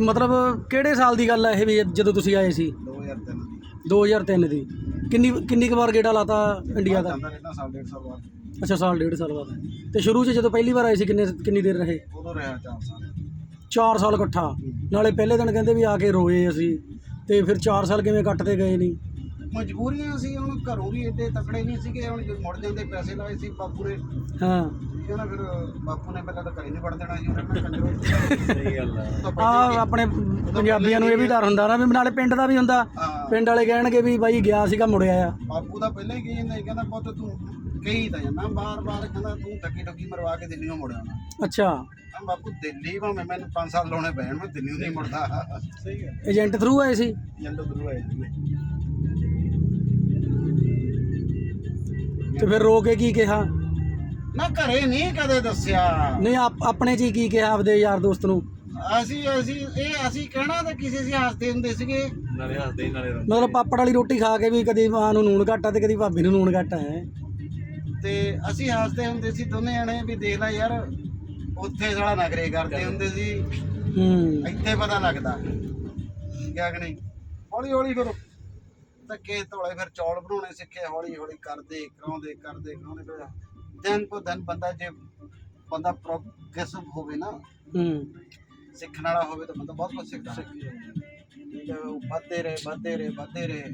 ਮਤਲਬ ਕਿਹੜੇ ਸਾਲ ਦੀ ਗੱਲ ਹੈ ਇਹ ਵੀ ਜਦੋਂ ਤੁਸੀਂ ਆਏ ਸੀ? 2003 ਦੀ। 2003 ਦੀ। ਕਿੰਨੀ ਕਿੰਨੀ ਕੁ ਵਾਰ ਗੇੜਾ ਲਾਤਾ ਇੰਡੀਆ ਦਾ? ਜਾਂਦਾ ਰਹਿਣਾ ਸਾਲ ਡੇਢ ਸਾਲ ਬਾਅਦ। ਅੱਛਾ ਸਾਲ ਡੇਢ ਸਾਲ ਬਾਅਦ। ਤੇ ਸ਼ੁਰੂ 'ਚ ਜਦੋਂ ਪਹਿਲੀ ਵਾਰ ਆਏ ਸੀ ਕਿੰਨੇ ਕਿੰਨੀ ਦੇਰ ਰਹੇ? ਉਦੋਂ ਰਿਹਾ 4 ਸਾਲ। 4 ਸਾਲ ਇਕੱਠਾ। ਨਾਲੇ ਪਹਿਲੇ ਦਿਨ ਕਹਿੰਦੇ ਵੀ ਆ ਕੇ ਰੋਏ ਅਸੀਂ। ਤੇ ਫਿਰ 4 ਸਾਲ ਕਿਵੇਂ ਕੱਟਦੇ ਗਏ ਨਹੀਂ ਮਜਬੂਰੀਆਂ ਸੀ ਹੁਣ ਘਰੋਂ ਵੀ ਏਡੇ ਤਕੜੇ ਨਹੀਂ ਸੀਗੇ ਹੁਣ ਜੇ ਮੁੜ ਜਾਂਦੇ ਪੈਸੇ ਲਾਏ ਸੀ ਬਾਪੂ ਨੇ ਹਾਂ। ਠੀਕ ਹੈ ਨਾ ਫਿਰ ਬਾਪੂ ਨੇ ਪਹਿਲਾਂ ਤਾਂ ਘਰੇ ਨਹੀਂ ਵੜ ਦੇਣਾ ਸੀ ਉਹਨੇ ਮੈਂ ਕੰਜਰੋ ਸਹੀ ਗੱਲ ਆ। ਆਪਣੇ ਪੰਜਾਬੀਆਂ ਨੂੰ ਇਹ ਵੀ ਡਰ ਹੁੰਦਾ ਨਾ ਵੀ ਨਾਲੇ ਪਿੰਡ ਦਾ ਵੀ ਹੁੰਦਾ। ਪਿੰਡ ਵਾਲੇ ਕਹਿਣਗੇ ਵੀ ਬਾਈ ਗਿਆ ਸੀਗਾ ਮੁੜਿਆ ਆ ਬਾਪੂ ਦਾ ਪਹਿਲਾਂ ਹੀ ਕਹੀ ਜਾਂਦਾ ਸੀ, ਕਹਿੰਦਾ ਪੁੱਤ ਤੂੰ ਕਹੀ ਤਾਂ ਜਾਂਦਾ ਬਾਰ-ਬਾਰ ਕਹਿੰਦਾ ਤੂੰ ਧੱਕੀ ਧੱਕੀ ਮਰਵਾ ਕੇ ਦਿੱਲੀੋਂ ਮੁੜ ਆਉਣਾ। ਅੱਛਾ। ਮੈਂ ਬਾਪੂ ਦਿੱਲੀ ਭਾਵੇਂ ਮੈਨੂੰ 5 ਸਾਲ ਲਾਉਣੇ ਪੈਣ ਮੈਂ ਦਿੱਲੀ ਨਹੀਂ ਮੁੜਦਾ। ਸਹੀ ਹੈ ਏਜੰਟ ਥਰੂ ਆਏ ਸੀ? ਜੰਡੋ ਦਰੂ ਆਏ ਜੀ ਤੇ ਫਿਰ ਰੋ ਕੇ ਕੀ ਕਿਹਾ? ਨਾ ਘਰੇ ਨਹੀਂ ਕਦੇ ਦੱਸਿਆ। ਨਹੀਂ ਆਪ- ਆਪਣੇ 'ਚ ਹੀ ਕੀ ਕਿਹਾ ਆਪਦੇ ਯਾਰ ਦੋਸਤ ਨੂੰ? ਅਸੀਂ ਅਸੀਂ ਇਹ ਅਸੀਂ ਕਹਿਣਾ ਤਾਂ ਕਿਸੇ ਸੀ ਹੱਸਦੇ ਹੁੰਦੇ ਸੀਗੇ। ਨਾਲੇ ਹੱਸਦੇ ਹੀ ਨਾਲੇ ਰੋਂਦੇ। ਮਤਲਬ ਪਾਪੜ ਵਾਲੀ ਰੋਟੀ ਖਾ ਕੇ ਵੀ ਕਦੀ ਮਾਂ ਨੂੰ ਨੂਣ ਘੱਟ ਆ ਤੇ ਕਦੀ ਭਾਬੀ ਨੂੰ ਨੂਣ ਘੱਟ ਹੈ? ਤੇ ਅਸੀਂ ਹੱਸਦੇ ਹੁੰਦੇ ਸੀ ਦੋਨੇ ਜਣੇ ਵੀ ਦੇਖ ਲੈ ਯਾਰ ਉੱਥੇ ਸਾਲਾ ਨਗਰੇ ਕਰਦੇ ਹੁੰਦੇ ਸੀ। ਹੂੰ। ਇੱਥੇ ਪਤਾ ਲੱਗਦਾ। ਕਿਆ ਕਿ ਨਹੀਂ? ਹੌਲੀ ਹੌਲੀ ਫਿਰ ਧੱਕੇ ਤੋਲੇ ਫਿਰ ਚੌਲ ਬਣਾਉਣੇ ਸਿੱਖੇ ਹੌਲੀ ਹੌਲੀ ਕਰਦੇ ਕਰਾਉਂਦੇ ਕਰਦੇ ਕਰਾਉਂਦੇ ਫਿਰ ਦਿਨ ਕੋ ਦਿਨ ਬੰਦਾ ਜੇ ਬੰਦਾ ਪ੍ਰੋਗਰੈਸਿਵ ਹੋਵੇ ਨਾ ਹੂੰ। ਸਿੱਖਣ ਵਾਲਾ ਹੋਵੇ ਤਾਂ ਬੰਦਾ ਬਹੁਤ ਕੁਝ ਸਿੱਖਦਾ। ਹੈ ਉਹ ਵੱਧਦੇ ਰਹੇ ਵੱਧਦੇ ਰਹੇ ਵੱਧਦੇ ਰਹੇ।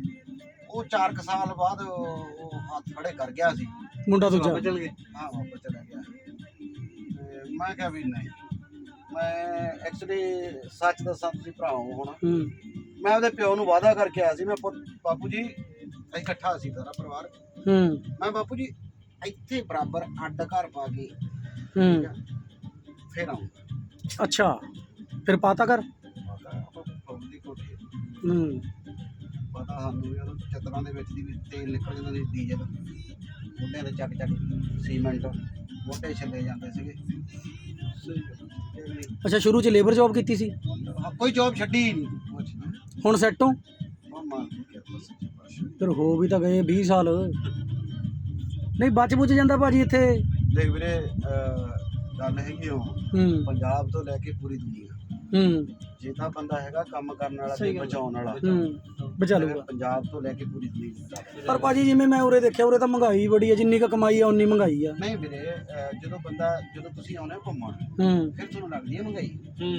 ਉਹ 4 ਸਾਲ ਬਾਅਦ ਉਹ ਹੱਥ ਖੜੇ ਕਰ ਗਿਆ ਸੀ। ਮੁੰਡਾ ਦੂਜਾ? ਵਾਪਸ ਚਲ ਗਏ। ਹਾਂ ਵਾਪਸ ਚਲਾ ਗਿਆ। ਤੇ ਮੈਂ ਕਿਹਾ ਵੀ ਨਹੀਂ। ਮੈਂ ਐਕਚੁਅਲੀ ਸੱਚ ਦੱਸਾਂ ਤੁਸੀਂ ਭਰਾ ਹੋ ਹੁਣ। ਹੂੰ। ਮੈਂ ਉਹਦੇ ਪਿਓ ਨੂੰ ਵਾਅਦਾ ਕਰਕੇ ਆਇਆ ਸੀ ਮੈਂ ਪੁੱਤ- ਬਾਪੂ ਜੀ ਅਸੀਂ ਇਕੱਠਾ ਸੀ ਸਾਰਾ ਪਰਿਵਾਰ। ਹੂੰ। ਮੈਂ ਬਾਪੂ ਜੀ ਇੱਥੇ ਬਰਾਬਰ ਅੱਡ ਘਰ ਪਾ ਕੇ ਹੂੰ। ਫਿਰ ਆਉਂਗਾ। ਅੱਛਾ ਫਿਰ ਪਾਤਾ ਕਰ ਫੌਜ ਦੀ ਕੋਠੀ ਹੂੰ। ਪਤਾ ਸਾਨੂੰ ਉਹ ਚੱਦਰਾਂ ਦੇ ਵਿੱਚ ਦੀ ਵੀ ਤੇਲ ਨਿਕਲ ਜਾਂਦਾ ਸੀ ਡੀਜ਼ਲ। ਮੁੰਡਿਆਂ ਦੇ ਚੱਕ ਚੱਕ ਸੀਮੈਂਟ ਮੋਟੇ ਛੱਲੇ ਜਾਂਦੇ ਸੀਗੇ। ਅੱਛਾ ਸ਼ੁਰੂ 'ਚ ਲੇਬਰ ਜੌਬ ਕੀਤੀ ਸੀ? ਹਾਂ, ਕੋਈ ਜੋਬ ਛੱਡੀ ਹੀ ਨਹੀਂ। ਹੁਣ ਸੈੱਟ ਹੋ। ਫਿਰ ਹੋ ਵੀ ਤਾਂ ਗਏ 20 ਸਾਲ। ਨਹੀਂ ਬਚ ਬੁੱਝ ਜਾਂਦਾ ਭਾਜੀ ਇੱਥੇ। ਦੇਖ ਵੀਰੇ ਗੱਲ ਹੈਗੀ ਉਹ। ਹੂੰ। ਪੰਜਾਬ ਤੋਂ ਲੈ ਕੇ ਪੂਰੀ ਦੁਨੀਆ। ਹੂੰ। ਜੇ ਤਾਂ ਬੰਦਾ ਹੈਗਾ ਕੰਮ ਕਰਨ ਵਾਲਾ ਤੇ ਬਚਾਉਣ ਵਾਲਾ। ਹੂੰ। ਬਚਾ ਲੂਗਾ ਪੰਜਾਬ ਤੋਂ ਲੈ ਕੇ ਪੂਰੀ ਦੁਨੀਆ। ਪਰ ਭਾਜੀ ਜਿਵੇਂ ਮੈਂ ਉਰੇ ਦੇਖਿਆ ਉਰੇ ਤਾਂ ਮਹਿੰਗਾਈ ਬੜੀ ਹੈ ਜਿੰਨੀ ਕੁ ਕਮਾਈ ਆ ਉਨੀ ਮਹਿੰਗਾਈ ਆ। ਨਹੀਂ ਵੀਰੇ ਜਦੋਂ ਬੰਦਾ ਜਦੋਂ ਤੁਸੀਂ ਆਉਂਦੇ ਹੋ ਘੁੰਮਣ ਹੂੰ। ਫਿਰ ਤੁਹਾਨੂੰ ਲੱਗਦੀ ਹੈ ਮਹਿੰਗਾਈ? ਹੂੰ।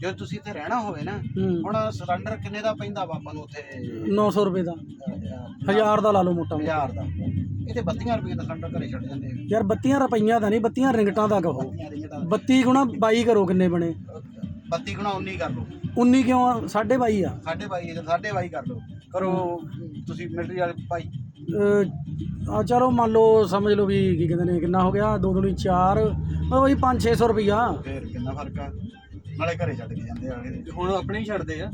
ਜਦੋਂ ਤੁਸੀਂ ਇੱਥੇ ਰਹਿਣਾ ਹੋਵੇ ਨਾ ਹੂੰ। ਹੁਣ ਸਿਲੰਡਰ ਕਿੰਨੇ ਦਾ ਪੈਂਦਾ ਬਾਬਾ ਨੂੰ ਉੱਥੇ? 900 ਰੁਪਏ ਦਾ। ਅਹ, ਹਜ਼ਾਰ ਦਾ ਲਾ ਲਓ ਮੋਟਾ ਮੋਟਾ। ਹਜ਼ਾਰ ਦਾ। ਇੱਥੇ 32 ਰੁਪਏ ਦਾ ਸਿਲੰਡਰ ਘਰੇ ਛੱਡ ਜਾਂਦੇ ਆ। ਯਾਰ 32 ਰੁਪਈਆ ਦਾ ਨਹੀਂ 32 ਰਿੰਗਟਾਂ ਦਾ ਕਹੋ। 32 ਰਿੰਗਟ ਦਾ। 32 ਗੁਣਾ 22 ਕਰੋ ਕਿੰਨੇ ਬਣੇ? 32 ਗੁਣਾ 19 ਕਰ ਲਓ। 19 ਕਿਉਂ ਆ? 22.5 ਆ। ਸਾਢੇ ਬਾਈ ਸਾਢੇ ਬਾਈ ਕਰ ਲਓ। ਕਰੋ ਤੁਸੀਂ ਮਿਲਟਰੀ ਵਾਲੇ ਭਾਈ। ਅਹ ਆ ਚਲੋ ਮੰਨ ਲਓ ਸਮਝ ਲਓ ਵੀ ਕੀ ਕਹਿੰਦੇ ਨੇ ਕਿੰਨਾ ਹੋ ਗਿਆ? 2 ਦੁਨੀ 4 ਉਹ ਵੀ 5-600 ਰੁਪਈਆ। ਫੇਰ ਕਿੰਨਾ ਫ਼ਰਕ ਆ? ਨਾਲੇ ਘਰੇ ਛੱਡ ਕੇ ਜਾਂਦੇ ਆ ਅਗਲੇ ਹੁਣ ਆਪਣੇ ਹੀ ਛੱਡਦੇ ਆ।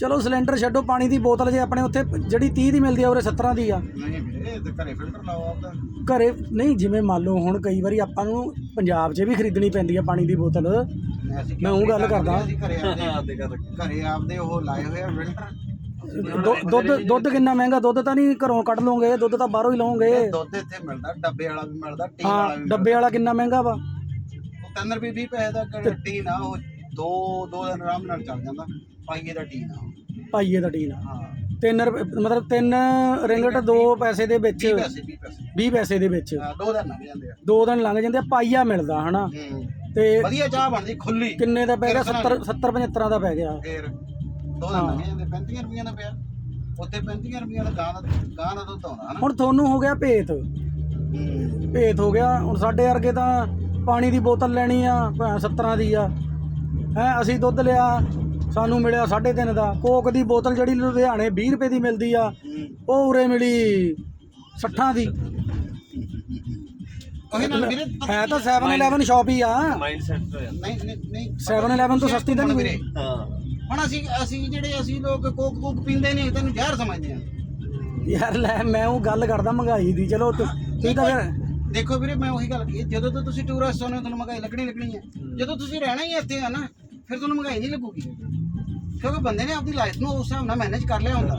ਚਲੋ ਸਿਲੰਡਰ ਛੱਡੋ ਪਾਣੀ ਦੀ ਬੋਤਲ ਜੇ ਆਪਣੇ ਉੱਥੇ ਜਿਹੜੀ 30 ਦੀ ਮਿਲਦੀ ਆ ਉਰੇ 17 ਦੀ ਆ। ਨਹੀਂ ਵੀਰੇ ਤੇ ਘਰੇ ਫਿਲਟਰ ਲਾਓ ਆਪਦਾ ਘਰੇ ਨਹੀਂ ਜਿਵੇਂ ਮੰਨ ਲਓ ਹੁਣ ਕਈ ਵਾਰੀ ਆਪਾਂ ਨੂੰ ਪੰਜਾਬ 'ਚ ਵੀ ਖਰੀਦਣੀ ਪੈਂਦੀ ਆ ਪਾਣੀ ਦੀ ਬੋਤਲ। ਅਸੀਂ ਮੈਂ ਉਹ ਗੱਲ ਕਰਦਾ। ਅਸੀਂ ਘਰੇ ਆਪਦੇ ਘਰੇ ਉਹ ਲਾਏ ਹੋਏ ਆ ਫਿਲਟਰ। ਦੁ- ਦੁੱਧ ਦੁੱਧ ਕਿੰਨਾ ਮਹਿੰਗਾ? ਦੁੱਧ ਤਾਂ ਨਹੀਂ ਘਰੋਂ ਕੱਢ ਲਓਗੇ ਦੁੱਧ ਤਾਂ ਬਾਹਰੋਂ ਹੀ ਲਓਗੇ। ਦੁੱਧ ਇੱਥੇ ਮਿਲਦਾ ਡੱਬੇ ਵਾਲਾ ਵੀ ਮਿਲਦਾ ਟੀਨ ਵਾਲਾ ਹਾਂ ਵੀ ਡੱਬੇ ਵਾਲਾ ਕਿੰਨਾ ਮਹਿੰਗਾ ਵਾ? ਉਹ 3 ਰੁਪਏ 20 ਪੈਸੇ ਦਾ ਟੀਨ ਆ ਉਹ ਦੋ ਦੋ ਦਿਨ ਆਰਾਮ ਨਾਲ ਚੱਲ ਜਾਂਦਾ ਪਾਈਏ ਦਾ ਟੀਨ ਆ। ਉਹ। ਪਾਈਏ ਦਾ ਟੀਨ ਹਾਂ। 3 ਰੁਪਏ ਮਤਲਬ 3 ਰਿੰਗਟ 2 ਪੈਸੇ ਦੇ ਵਿੱਚ। 20 ਪੈਸੇ 20 ਪੈਸੇ। 20 ਪੈਸੇ ਦੇ ਵਿੱਚ। ਹਾਂ, ਦੋ ਦਿਨ ਲੰਘ ਜਾਂਦੇ ਆ। ਦੋ ਦਿਨ ਲੰਘ ਜਾਂਦੇ ਆ ਪਾਈਆ ਮਿਲਦਾ ਹਨਾ? ਹੂੰ। ਤੇ ਵਧੀਆ ਚਾਹ ਬਣਦੀ ਖੁੱਲੀ। ਕਿੰਨੇ ਦਾ ਪੈ ਗਿਆ? 70 70 75 ਦਾ ਪੈ ਗਿਆ। ਫੇਰ ਦੋ ਦਿਨ ਲੰਘ ਜਾਂਦੇ 35 ਰੁਪਈਆਂ ਦਾ ਪਿਆ। ਉੱਥੇ 35 ਰੁਪਈਆਂ ਦਾ ਗਾਂ ਦਾ ਗਾਂ ਦਾ ਦੁੱਧ ਆਉਂਦਾ ਹਨਾ? ਹੁਣ ਤੁਹਾਨੂੰ ਹੋ ਗਿਆ ਭੇਤ। ਭੇਤ ਹੋ ਗਿਆ ਹੁਣ ਸਾਡੇ ਵਰਗੇ ਤਾਂ ਪਾਣੀ ਦੀ ਬੋਤਲ ਲੈਣੀ ਆ ਭਾਵੇਂ 70 ਦੀ ਆ। ਹੈ ਅਸੀਂ ਦੁੱਧ ਲਿਆ ਸਾਨੂੰ ਮਿਲਿਆ 3.5 ਦਾ। ਕੋਕ ਦੀ ਬੋਤਲ ਜਿਹੜੀ ਲੁਧਿਆਣੇ 20 ਰੁਪਏ ਦੀ ਮਿਲਦੀ ਆ। ਉਹ ਉਰੇ ਮਿਲੀ 60 ਦੀ। ਉਹੀ ਨਾਲ ਵੀਰੇ ਹੈ ਤਾਂ 7-Eleven ਸ਼ਾਪ ਹੀ ਆ। ਨਹੀਂ ਨਹੀਂ ਨਹੀਂ। 7-Eleven ਤੋਂ ਸਸਤੀ ਤਾਂ ਨਹੀਂ ਵੀਰੇ। ਹਾਂ। ਹੁਣ ਅਸੀਂ ਅਸੀਂ ਜਿਹੜੇ ਅਸੀਂ ਲੋਕ ਕੋਕ ਕੋਕ ਪੀਂਦੇ ਨਹੀਂ ਤੈਨੂੰ ਜ਼ਹਿਰ ਸਮਝਦੇ ਆ ਯਾਰ ਲੈ ਮੈਂ ਉਹ ਗੱਲ ਕਰਦਾ ਮਹਿੰਗਾਈ ਦੀ। ਚਲੋ ਤੁ- ਤੁਸੀਂ ਤਾਂ ਫਿਰ ਦੇਖੋ ਵੀਰੇ ਮੈਂ ਉਹੀ ਗੱਲ ਕਹੀ। ਜਦੋਂ ਤੋਂ ਤੁਸੀਂ ਟੂਰਿਸਟ ਹੋਣੇ ਹੋ, ਤੁਹਾਨੂੰ ਮਹਿੰਗਾਈ ਲੱਗਣੀ ਲੱਗਣੀ ਹੈ। ਜਦੋਂ ਤੁਸੀਂ ਰਹਿਣਾ ਹੀ ਇੱਥੇ ਆ ਨਾ ਫਿਰ ਤੁਹਾਨੂੰ ਮਹਿੰਗਾਈ ਨਹੀਂ ਲੱਗੂਗੀ। ਕਿਉਂਕਿ ਬੰਦੇ ਨੇ ਆਪਣੀ ਲਾਈਫ ਨੂੰ ਉਸ ਹਿਸਾਬ ਨਾਲ ਮੈਨੇਜ ਕਰ ਲਿਆ ਹੁੰਦਾ।